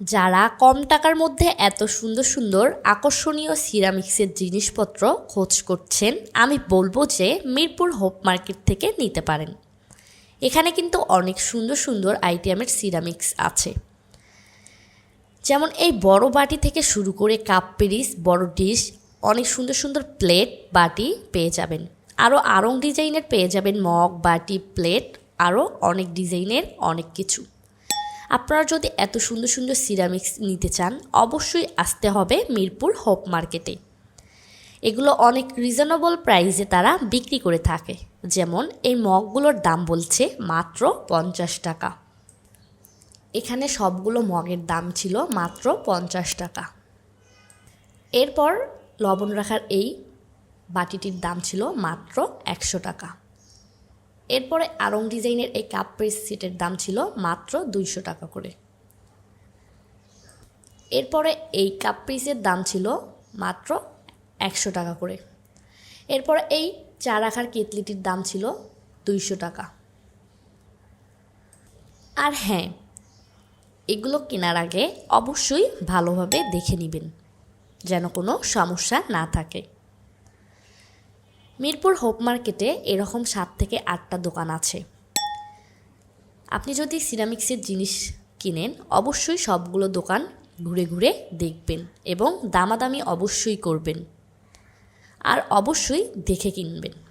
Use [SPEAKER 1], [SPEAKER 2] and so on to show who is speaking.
[SPEAKER 1] যারা কম টাকার মধ্যে এত সুন্দর সুন্দর আকর্ষণীয় সিরামিক্সের জিনিসপত্র খোঁজ করছেন, আমি বলব যে মিরপুর হোপ মার্কেট থেকে নিতে পারেন। এখানে কিন্তু অনেক সুন্দর সুন্দর আইটেমের সিরামিক্স আছে। যেমন এই বড় বাটি থেকে শুরু করে কাপ পিরিস, বড় ডিশ, অনেক সুন্দর সুন্দর প্লেট বাটি পেয়ে যাবেন। আরও আরং ডিজাইনের পেয়ে যাবেন মগ, বাটি, প্লেট আরও অনেক ডিজাইনের অনেক কিছু। আপনারা যদি এত সুন্দর সুন্দর সিরামিক্স নিতে চান, অবশ্যই আসতে হবে মিরপুর হোপ মার্কেটে। এগুলো অনেক রিজনেবল প্রাইসে তারা বিক্রি করে থাকে। যেমন এই মগগুলোর দাম বলছে মাত্র পঞ্চাশ টাকা। এখানে সবগুলো মগের দাম ছিল মাত্র পঞ্চাশ টাকা। এরপর লবণ রাখার এই বাটিটির দাম ছিল মাত্র একশো টাকা। এরপরে আরং ডিজাইনের এই কাপ প্রেস সেটের দাম ছিল মাত্র দুইশো টাকা করে। এরপরে এই কাপ পিসের দাম ছিল মাত্র একশো টাকা করে। এরপরে এই চা রাখার কেতলিটির দাম ছিল দুইশো টাকা। আর হ্যাঁ এগুলো কেনার আগে অবশ্যই ভালোভাবে দেখে নেবেন, যেন কোনো সমস্যা না থাকে। মিরপুর হোপ মার্কেটে এরকম সাত থেকে আটটা দোকান আছে। আপনি যদি সিরামিক্সের জিনিস কিনেন, অবশ্যই সবগুলো দোকান ঘুরে ঘুরে দেখবেন এবং দামাদামি অবশ্যই করবেন। আর অবশ্যই দেখে কিনবেন।